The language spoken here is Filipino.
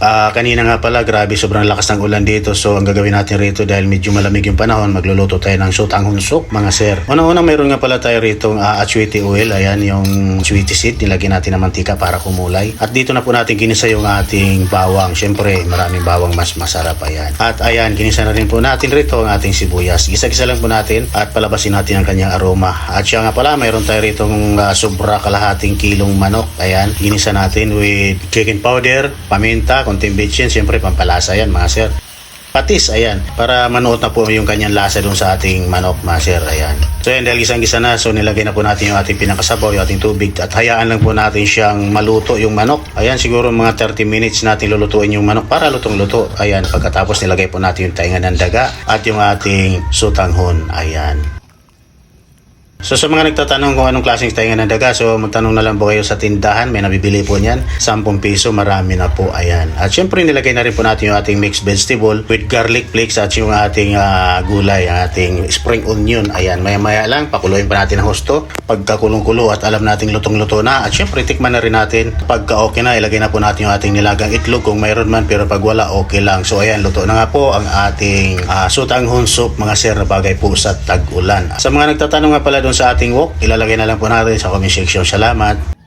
Ah, kanina nga pala, grabe sobrang lakas ng ulan dito. So, ang gagawin natin rito dahil medyo malamig yung panahon, magluluto tayo ng sutang hunsok, mga sir. Una-una, mayroon nga pala tayo rito uh, achuete oil. Ayan, yung achuete seed. Nilagyan natin ng mantika para kumulay. At dito na po natin ginisa yung ating bawang. Siyempre, maraming bawang mas masarap. Ayan. At ayan, ginisa na rin po natin rito ang ating sibuyas. Gisa-gisa lang po natin at palabasin natin ang kanyang aroma. At siya nga pala, mayroon tayo rito uh, sobra kalahating kilong manok. Ayan, ginisa natin with chicken powder, paminta, konting bitchin, siyempre pampalasa yan mga sir. Patis, ayan, para manuot na po yung kanyang lasa dun sa ating manok, mga sir, ayan. So yan, dahil isang-gisa na, so nilagay na po natin yung ating pinakasabaw, yung ating tubig, at hayaan lang po natin siyang maluto yung manok. Ayan, siguro mga 30 minutes natin lulutuin yung manok para lutong-luto. Ayan, pagkatapos nilagay po natin yung tainga ng daga at yung ating sutanghon, ayan. So sa mga nagtatanong kung anong klaseng tainga ng daga, so magtanong na lang po kayo sa tindahan, may nabibili po niyan, 10 piso, marami na po, ayan. At syempre nilagay na rin po natin yung ating mixed vegetable with garlic flakes at yung ating ah, gulay, ang ating spring onion, ayan. Maya maya lang, pakuluin pa natin ang husto, pagkakulong-kulo at alam nating lutong-luto na. At syempre tikman na rin natin, pagka okay na, ilagay na po natin yung ating nilagang itlog kung mayroon man, pero pag wala, okay lang. So ayan, luto na nga po ang ating uh, sutanghon soup, mga sir bagay po sa tag-ulan. Sa mga nagtatanong nga pala doon sa ating wok, ilalagay na lang po natin sa comment section. Salamat!